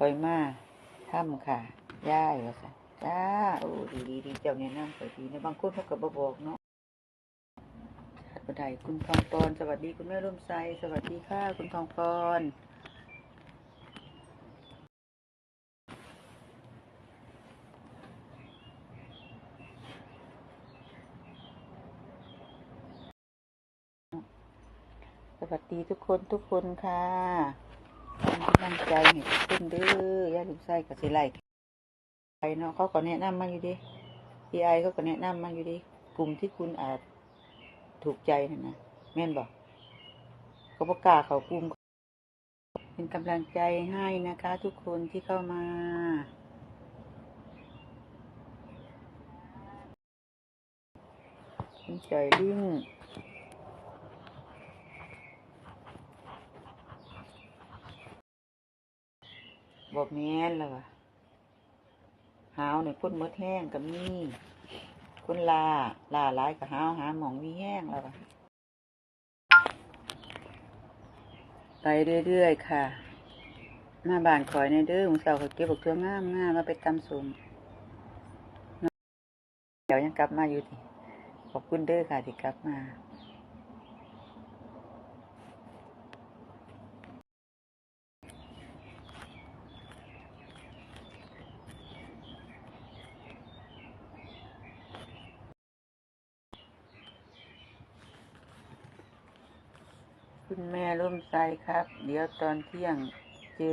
คอยมาถ้ำค่ะย่ายว่าสัจ้าโอ้ดีดีดีเจ้าเนี่ยนั่งคอยดีในะบางคนเขาก็บบอกเนาะบันไดคุณทองปอนสวัสดีคุณแม่ร่มไซสวัสดีค่ะ คุณทองปอนสวัสดีทุกคนทุกคนค่ะ กำลังใจให้ทุกคนเด้อย่าลืมใส่กับสิไลไปเนาะเขาก็แนะนำมาอยู่ดิพีไอเขาก็แนะนำมาอยู่ดิกลุ่มที่คุณอาจถูกใจนั่นะแม่นบอกเขาประกล้าศเขากลุ่มเป็นกำลังใจให้นะคะ ทุกคนที่เข้ามาคุณจอยลิง บอกแม่นแล้ววะหาวเนี่ยพ่นมดแห้งกับมี่คนลาลาหลายกับหาวหาหมองมีแห้งแล้ววะไปเรื่อยๆค่ะมาบ้านคอยในเด้อมึงสาวเขาเก็บบักตัวงามงามมาไปตำสมเดี๋ยวยังกลับมาอยู่ดิขอบคุณเด้อค่ะที่กลับมา คุณแม่ร่วมใจครับ เดี๋ยวตอนเที่ยงเจอ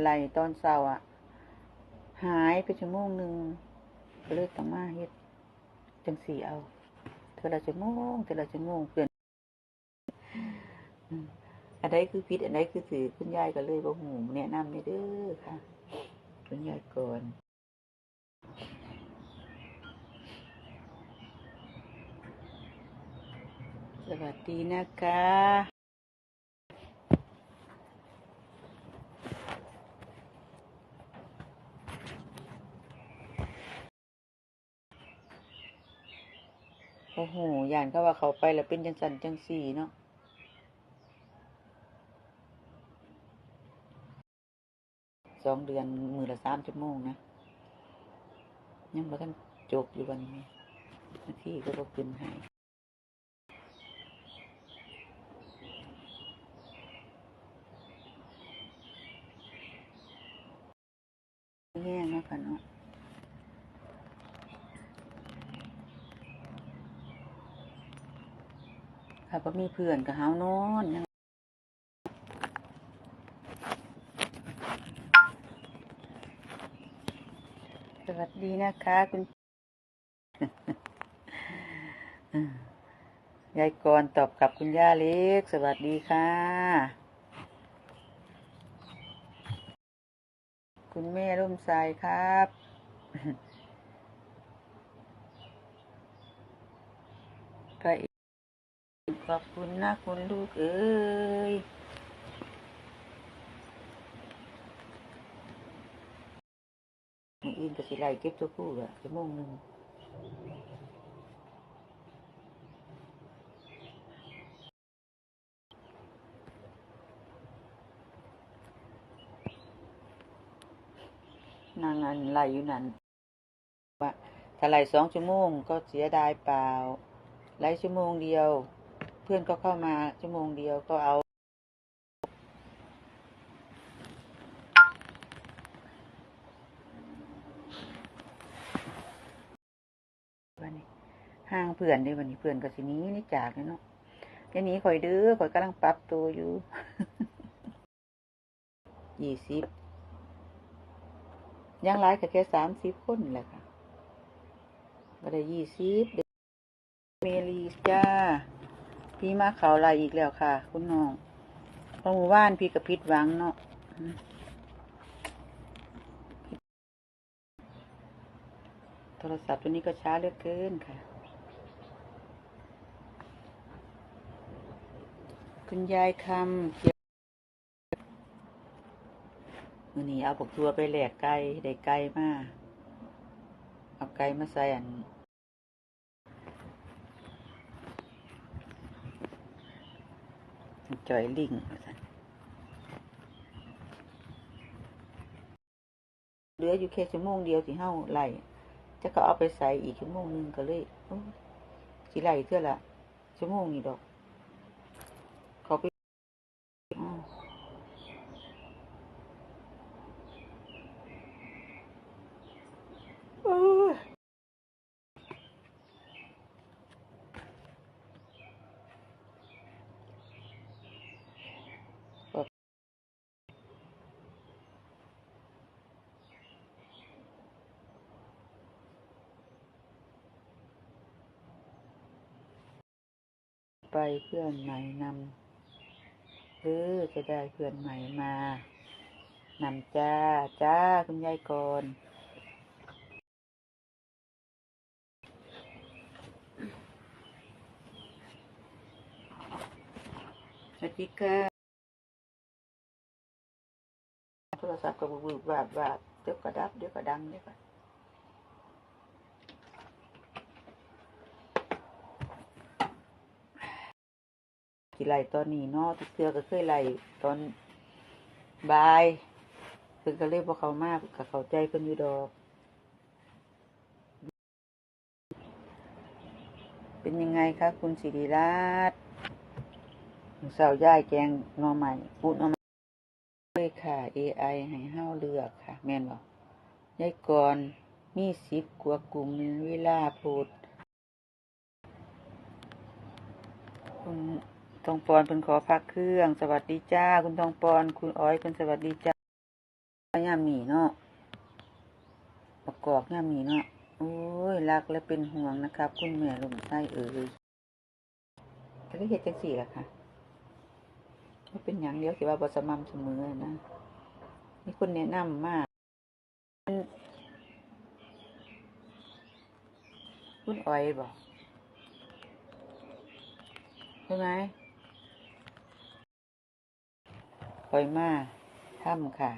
ไหลตอนเช้าอะ หายไปชั่วโมงหนึ่งก็เลยต้องมาเฮ็ดจังสี่เอาเธอละชั่วโมงเธอละชั่วโมงเปลี่ยนอันใดคือผิดอันใดคือถือคุณยายก็เลยบ่หูแนะนำไม่เด้อค่ะ คุณยายก่อน สวัสดีนะคะโอ้โหยานเขาว่าเขาไปแล้วเป็นจังสันจังสี่เนาะสองเดือนมือละสามชั่วโมงนะ ยังบ่ทันจบอยู่วันนี้ที่ก็บ่ขึ้นให้ แย่เนาะค่ะเนาะค่ะก็มีเพื่อนกับเฮานอนยังสวัสดีนะคะคุณยายกรตอบกับคุณย่าเล็ก สวัสดีค่ะ คุณแม่ร่มทรายครับ ก็อีกขอบคุณนะคุณลูกเอ้ยออื่นก็สิไล่เก็บตัวผู้อะชั่วโมงหนึ่ง นางอันไล่อยู่นั่นว่าถ้าไล่สองชั่วโมงก็เสียดายเปล่าไล่ชั่วโมงเดียว เพื่อนก็เข้ามาชั่วโมงเดียวก็เอาห้างเพื่อนเด้วันนี้เพื่อนก็สินี้นี่จากเลยเนาะเดี๋ยวนี้ข่อยเด้อข่อยกำลังปรับตัวอยู่ยี่สิบ ยังร้ายก็แค่สามสิบคนแหละค่ะก็ได้ยี่สิบเมลีจ้า พี่มาเขาลายอีกแล้วค่ะ คุณน้องเพราะหมู่บ้านพี่กับพิดหวังเนาะโทรศัพท์ตัวนี้ก็ช้าเหลือเกินค่ะ คุณยายคำเกี่ยว มือนี้เอาปกทัวไปแหลกไก่ได้ไก่มาเอาไก่มาใส่อันจอยลิงว่าซั่นลืออยู่แค่ชั่วโมงเดียวที่เฮาไล่จะก็เอาไปใส่อีกชั่วโมงหนึงก็เลยสิไล่เท่าละชั่วโมงนี่ดอก เขาไปอ้าวโอ้ย ไปเพื่อนใหม่นำเออจะได้เพื่อนใหม่มานำจ้า จ้า คุณยายก่อนสวัสดีค่ะโทรศัพท์ก็บูบๆบาบบาบเดี๋ยวก็ดับ เดี๋ยวก็ดังเดี๋ยวก็ กี่ไล่ตอนนี้เนาะทุกเทือก็เคยไล่ตอนบายเพิ่นก็เลยบ่เข้ามาก็เข้าใจเพิ่นอยู่ดอก เป็นยังไงคะคุณสิริรัตน์สาวย่ายแกงหนอใหม่ปูดหนอใหม่เลยค่ะ AI ให้เฮาเลือกค่ะ แม่นบ่ยายก่อนมีสิบกว่ากลุ่มเวลาโพดคุณ ทองปอนเพิ่นขอพักเครื่อง สวัสดีจ้า คุณทองปอน คุณอ้อยเพิ่นสวัสดีจ้ายามหมีเนาะประกอบยามหมีเนาะโอ้ยรักและเป็นห่วงนะครับ คุณแม่ลมไส้เอ่ยก็ได้เฮ็ดจังสี่ละค่ะไม่เป็นอย่างเดียวสิว่าบ่สม่ำเสมอนะมีคนแนะนำมากคุณอ้อยบอกใช่ไหม อยมาถ้ำค่ะ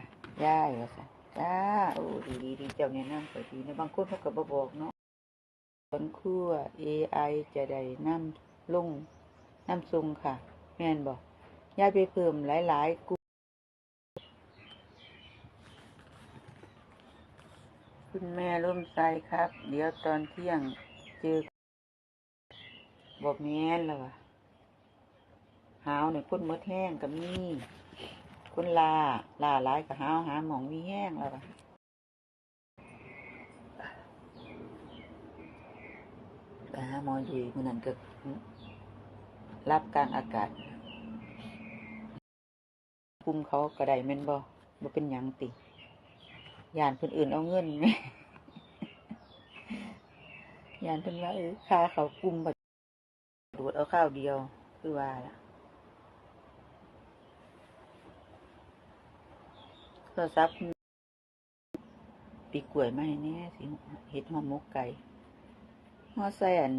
ย่ายว่าสัจ้าโอ้ดีดีดีเจ้าแนะนำก็ดีนะบางคนเขาก็บบอกเนาะผลครั่ว AI จะได้น้ำลงน้ำซุงค่ะ แม่นบอกย่ายไปเพิ่มหลายๆกลุ่มคุณแม่ร่วมใจครับ เดี๋ยวตอนเที่ยงเจอบอกแม่นแล้วะหาวเนี่ยคนมดแห้งกับนี่ คนลาลาหลายกับหาวหาหมองมีแห้งแล้วอะไปหาหมอยู่มือนั้นก็รับกลารอากาศคุมเขาก็ได้แม่นบ่บ่เป็นหยังติยานคนอื่นเอาเงินไหมยานเพิ่นว่าเออค่าเขากลุ่มบัดดูดเอาข้าวเดียวคือว่าล่ะโท รศัพท์ปีกล้วยมาให้แน่สิเฮ็ดหอมมกไก่ฮอดใส่อัน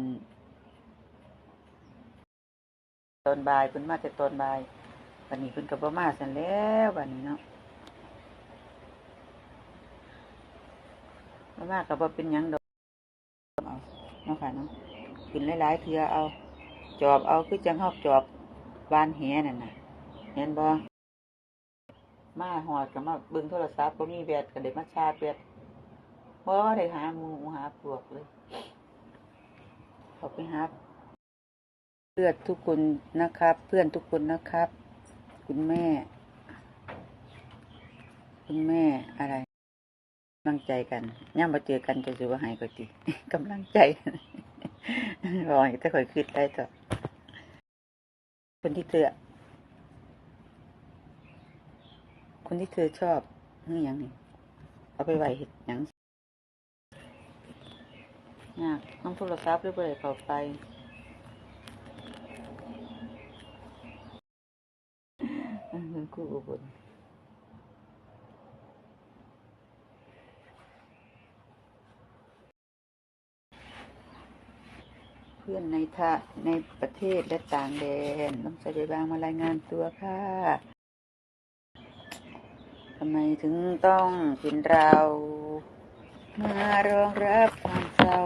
ตอนบ่ายเพิ่นมาแต่ตอนบ่ายวันนี้เพิ่นก็บ่มาซั่นแล้ววันนี้เนาะบ่มาก็บ่เป็นหยังดอกเอาเนาะค่ะเนาะขึ้นหลายๆเทื่อเอา จอบเอาคือจังเฮาจอบบานแหนั่นน่ะเห็นบ่ มาหอดก็มาเบิ่งโทรศัพท์บ่มีแบตก็ได้มาชาร์จแบตบ่าได้หาหมูหาพวกเลยเขาไปหาเพื่อนทุกคนนะครับ เพื่อนทุกคนนะครับ คุณแม่ คุณแม่อะไรกำลังใจกันย่ามมาเจอกันจะจะว่าหายก็ดีกำลังใจรอให้แต่ค่อยคิดได้เถอะคนที่เธอ คนที่เธอชอบนี่อย่างนี้เอาไปไหว้เห็ดยังยากน้องโทรศัพท์หรือเปล่าเขาไปอันนั้นกูอุบลเพื่อนในทะในประเทศและต่างแดนต้องใส่บางมารายงานตัวค่ะ ทำไมถึงต้องเป็นเรา มารองรับความเศร้า